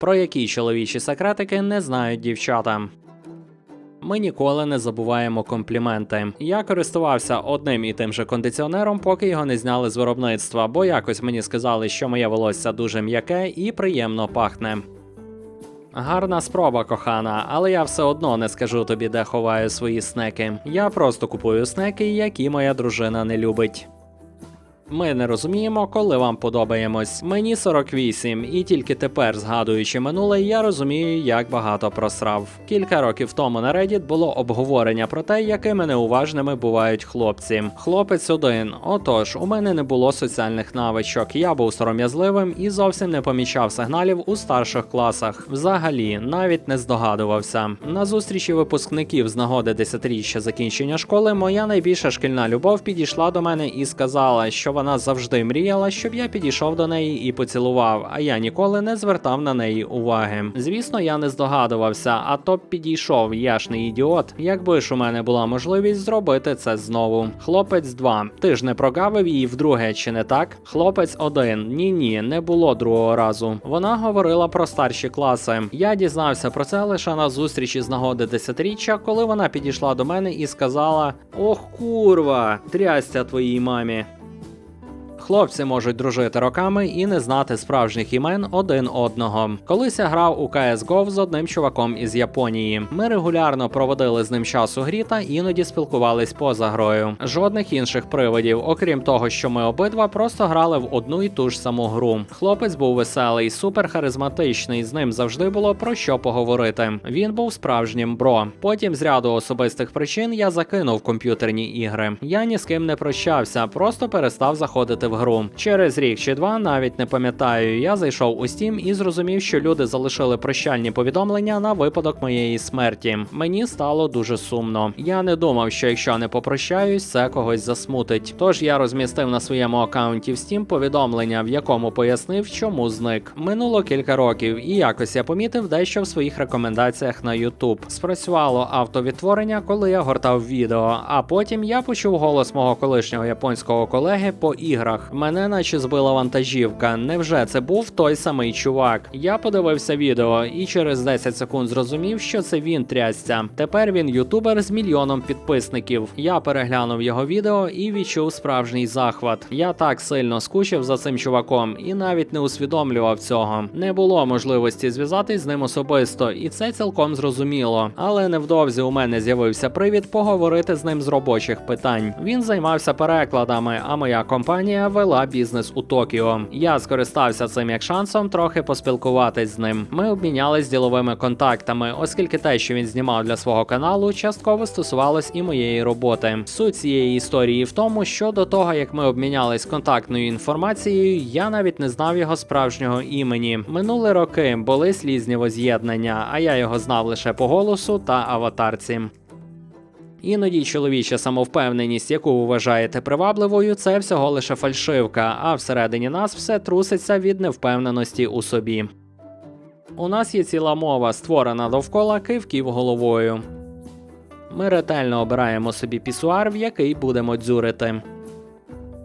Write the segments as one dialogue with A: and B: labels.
A: Про які чоловічі секретики не знають дівчата. Ми ніколи не забуваємо компліменти. Я користувався одним і тим же кондиціонером, поки його не зняли з виробництва, бо якось мені сказали, що моє волосся дуже м'яке і приємно пахне. Гарна спроба, кохана, але я все одно не скажу тобі, де ховаю свої снеки. Я просто купую снеки, які моя дружина не любить. Ми не розуміємо, коли вам подобаємось. Мені 48, і тільки тепер, згадуючи минуле, я розумію, як багато просрав. Кілька років тому на Reddit було обговорення про те, якими неуважними бувають хлопці. Хлопець один. Отож, у мене не було соціальних навичок. Я був сором'язливим і зовсім не помічав сигналів у старших класах. Взагалі, навіть не здогадувався. На зустрічі випускників з нагоди 10-річчя закінчення школи моя найбільша шкільна любов підійшла до мене і сказала, що вона завжди мріяла, щоб я підійшов до неї і поцілував, а я ніколи не звертав на неї уваги. Звісно, я не здогадувався, а то б підійшов, я ж не ідіот. Якби ж у мене була можливість зробити це знову. Хлопець 2. Ти ж не прогавив її вдруге, чи не так? Хлопець 1. Ні, ні, не було другого разу. Вона говорила про старші класи. Я дізнався про це лише на зустрічі з нагоди 10-річчя, коли вона підійшла до мене і сказала: Ох, курва, трястя твоїй мамі. Хлопці можуть дружити роками і не знати справжніх імен один одного. Колись я грав у CSGO з одним чуваком із Японії. Ми регулярно проводили з ним час у грі та іноді спілкувались поза грою. Жодних інших приводів, окрім того, що ми обидва просто грали в одну і ту ж саму гру. Хлопець був веселий, супер харизматичний. З ним завжди було про що поговорити. Він був справжнім бро. Потім з ряду особистих причин я закинув комп'ютерні ігри. Я ні з ким не прощався, просто перестав заходити в гру. Через рік чи два, навіть не пам'ятаю, я зайшов у Steam і зрозумів, що люди залишили прощальні повідомлення на випадок моєї смерті. Мені стало дуже сумно. Я не думав, що якщо не попрощаюсь, це когось засмутить. Тож я розмістив на своєму аккаунті в Steam повідомлення, в якому пояснив, чому зник. Минуло кілька років, і якось я помітив дещо в своїх рекомендаціях на YouTube. Спрацювало автовідтворення, коли я гортав відео. А потім я почув голос мого колишнього японського колеги по іграх. Мене наче збила вантажівка. Невже це був той самий чувак? Я подивився відео і через 10 секунд зрозумів, що це він трясся. Тепер він ютубер з мільйоном підписників. Я переглянув його відео і відчув справжній захват. Я так сильно скучив за цим чуваком і навіть не усвідомлював цього. Не було можливості зв'язатись з ним особисто, і це цілком зрозуміло. Але невдовзі у мене з'явився привід поговорити з ним з робочих питань. Він займався перекладами, а моя компанія вела бізнес у Токіо. Я скористався цим як шансом трохи поспілкуватись з ним. Ми обмінялись діловими контактами, оскільки те, що він знімав для свого каналу, частково стосувалось і моєї роботи. Суть цієї історії в тому, що до того як ми обмінялись контактною інформацією, я навіть не знав його справжнього імені. Минули роки були слізні воз'єднання, а я його знав лише по голосу та аватарці. Іноді чоловіча самовпевненість, яку ви вважаєте привабливою, це всього лише фальшивка, а всередині нас все труситься від невпевненості у собі. У нас є ціла мова, створена довкола кивків головою. Ми ретельно обираємо собі пісуар, в який будемо дзюрити.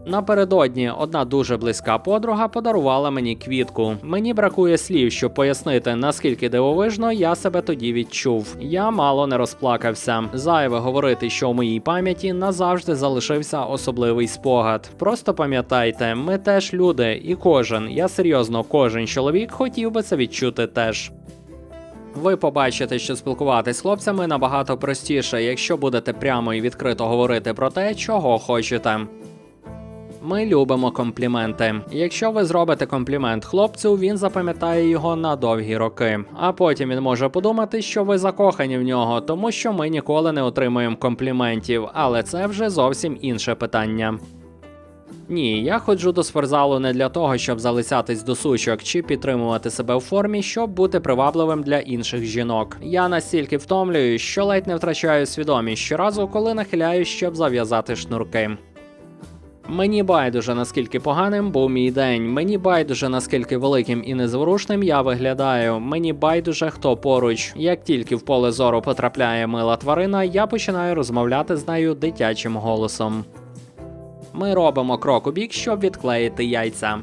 A: Напередодні одна дуже близька подруга подарувала мені квітку. Мені бракує слів, щоб пояснити, наскільки дивовижно я себе тоді відчув. Я мало не розплакався. Зайве говорити, що в моїй пам'яті назавжди залишився особливий спогад. Просто пам'ятайте, ми теж люди, і кожен, я серйозно, кожен чоловік хотів би це відчути теж. Ви побачите, що спілкуватись з хлопцями набагато простіше, якщо будете прямо і відкрито говорити про те, чого хочете. Ми любимо компліменти. Якщо ви зробите комплімент хлопцю, він запам'ятає його на довгі роки. А потім він може подумати, що ви закохані в нього, тому що ми ніколи не отримуємо компліментів, але це вже зовсім інше питання. Ні, я ходжу до спортзалу не для того, щоб залицятись до сучок чи підтримувати себе в формі, щоб бути привабливим для інших жінок. Я настільки втомлююсь, що ледь не втрачаю свідомість щоразу, коли нахиляюсь, щоб зав'язати шнурки. Мені байдуже наскільки поганим був мій день. Мені байдуже наскільки великим і незворушним я виглядаю. Мені байдуже хто поруч. Як тільки в поле зору потрапляє мила тварина, я починаю розмовляти з нею дитячим голосом. Ми робимо крок у бік, щоб відклеїти яйця.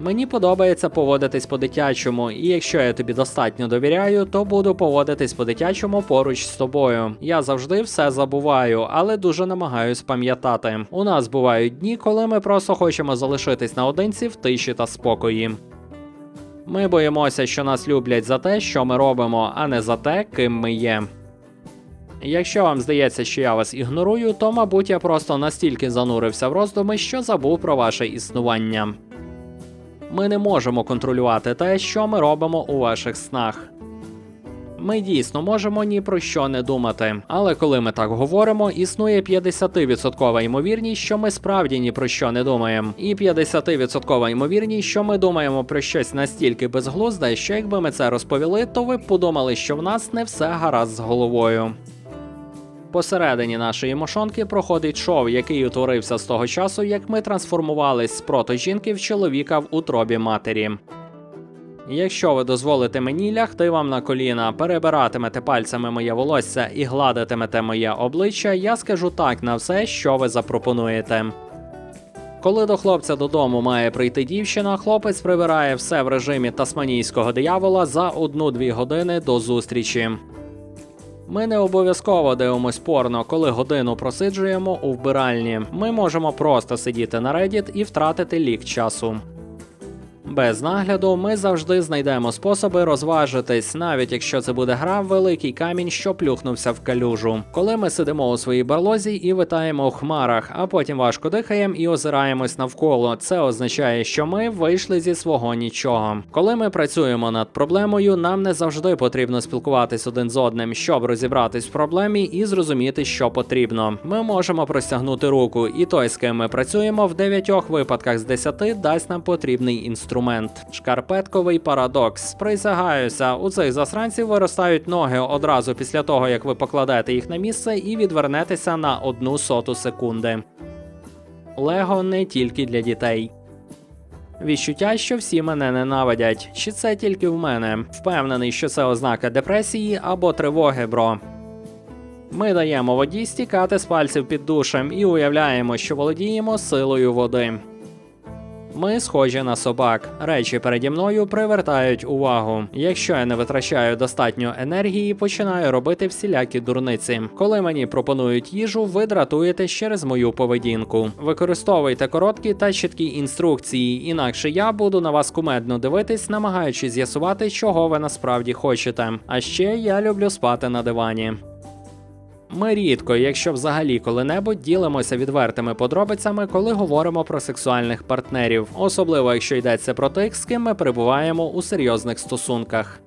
A: Мені подобається поводитись по-дитячому, і якщо я тобі достатньо довіряю, то буду поводитись по-дитячому поруч з тобою. Я завжди все забуваю, але дуже намагаюсь пам'ятати. У нас бувають дні, коли ми просто хочемо залишитись наодинці в тиші та спокої. Ми боїмося, що нас люблять за те, що ми робимо, а не за те, ким ми є. Якщо вам здається, що я вас ігнорую, то мабуть я просто настільки занурився в роздуми, що забув про ваше існування. Ми не можемо контролювати те, що ми робимо у ваших снах. Ми дійсно можемо ні про що не думати, але коли ми так говоримо, існує 50% ймовірність, що ми справді ні про що не думаємо, і 50% ймовірність, що ми думаємо про щось настільки безглузде, що якби ми це розповіли, то ви б подумали, що в нас не все гаразд з головою. Посередині нашої мошонки проходить шов, який утворився з того часу, як ми трансформувались з протожінки в чоловіка в утробі матері. Якщо ви дозволите мені лягти вам на коліна, перебиратимете пальцями моє волосся і гладитимете моє обличчя, я скажу так на все, що ви запропонуєте. Коли до хлопця додому має прийти дівчина, хлопець прибирає все в режимі тасманійського диявола за 1-2 години до зустрічі. Ми не обов'язково дивимось порно, коли годину просиджуємо у вбиральні. Ми можемо просто сидіти на Reddit і втратити лік часу. Без нагляду ми завжди знайдемо способи розважитись, навіть якщо це буде гра великий камінь, що плюхнувся в калюжу. Коли ми сидимо у своїй барлозі і витаємо у хмарах, а потім важко дихаємо і озираємось навколо. Це означає, що ми вийшли зі свого нічого. Коли ми працюємо над проблемою, нам не завжди потрібно спілкуватись один з одним, щоб розібратись в проблемі і зрозуміти, що потрібно. Ми можемо простягнути руку, і той, з ким ми працюємо, в дев'ятьох випадках з десяти дасть нам потрібний інструмент. Шкарпетковий парадокс. Присягаюся, у цих засранців виростають ноги одразу після того, як ви покладете їх на місце і відвернетеся на одну соту секунди. Лего не тільки для дітей. Відчуття, що всі мене ненавидять, чи це тільки в мене. Впевнений, що це ознака депресії або тривоги, бро. Ми даємо воді стікати з пальців під душем і уявляємо, що володіємо силою води. Ми схожі на собак. Речі переді мною привертають увагу. Якщо я не витрачаю достатньо енергії, починаю робити всілякі дурниці. Коли мені пропонують їжу, ви дратуєтесь через мою поведінку. Використовуйте короткі та чіткі інструкції, інакше я буду на вас кумедно дивитись, намагаючись з'ясувати, чого ви насправді хочете. А ще я люблю спати на дивані. Ми рідко, якщо взагалі коли-небудь ділимося відвертими подробицями, коли говоримо про сексуальних партнерів, особливо якщо йдеться про тих, з ким ми перебуваємо у серйозних стосунках.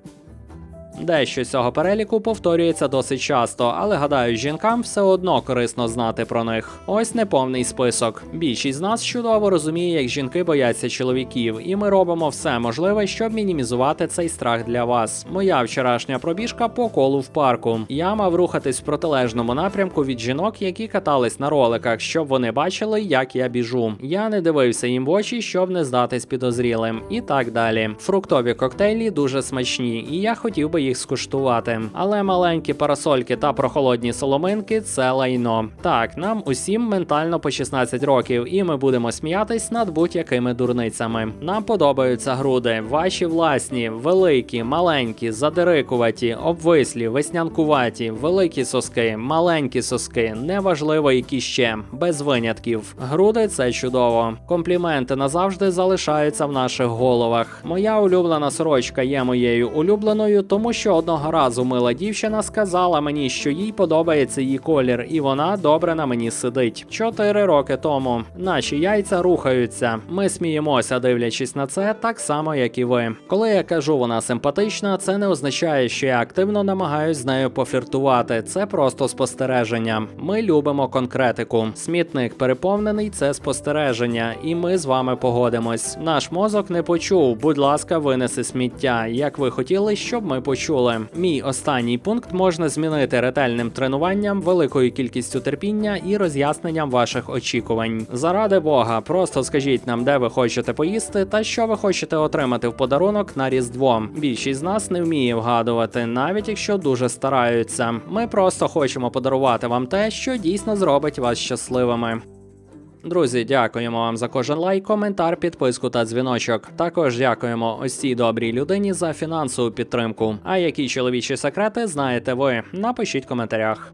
A: Дещо з цього переліку повторюється досить часто, але гадаю, жінкам все одно корисно знати про них. Ось неповний список. Більшість з нас чудово розуміє, як жінки бояться чоловіків, і ми робимо все можливе, щоб мінімізувати цей страх для вас. Моя вчорашня пробіжка по колу в парку. Я мав рухатись в протилежному напрямку від жінок, які катались на роликах, щоб вони бачили, як я біжу. Я не дивився їм в очі, щоб не здатись підозрілим, і так далі. Фруктові коктейлі дуже смачні, і я хотів би їх скуштувати. Але маленькі парасольки та прохолодні соломинки це лайно. Так, нам усім ментально по 16 років, і ми будемо сміятись над будь-якими дурницями. Нам подобаються груди, ваші власні, великі, маленькі, задирикуваті, обвислі, веснянкуваті, великі соски, маленькі соски, неважливо які ще, без винятків. Груди це чудово. Компліменти назавжди залишаються в наших головах. Моя улюблена сорочка є моєю улюбленою, тому що одного разу мила дівчина сказала мені, що їй подобається її колір, і вона добре на мені сидить. Чотири роки тому наші яйця рухаються. Ми сміємося, дивлячись на це, так само, як і ви. Коли я кажу, вона симпатична, це не означає, що я активно намагаюсь з нею пофліртувати. Це просто спостереження. Ми любимо конкретику. Смітник переповнений це спостереження, і ми з вами погодимось. Наш мозок не почув. Будь ласка, винеси сміття, як ви хотіли, щоб ми почули. Мій останній пункт можна змінити ретельним тренуванням, великою кількістю терпіння і роз'ясненням ваших очікувань. Заради Бога, просто скажіть нам, де ви хочете поїсти та що ви хочете отримати в подарунок на Різдво. Більшість з нас не вміє вгадувати, навіть якщо дуже стараються. Ми просто хочемо подарувати вам те, що дійсно зробить вас щасливими. Друзі, дякуємо вам за кожен лайк, коментар, підписку та дзвіночок. Також дякуємо ось цій добрій людині за фінансову підтримку. А які чоловічі секрети знаєте ви? Напишіть в коментарях.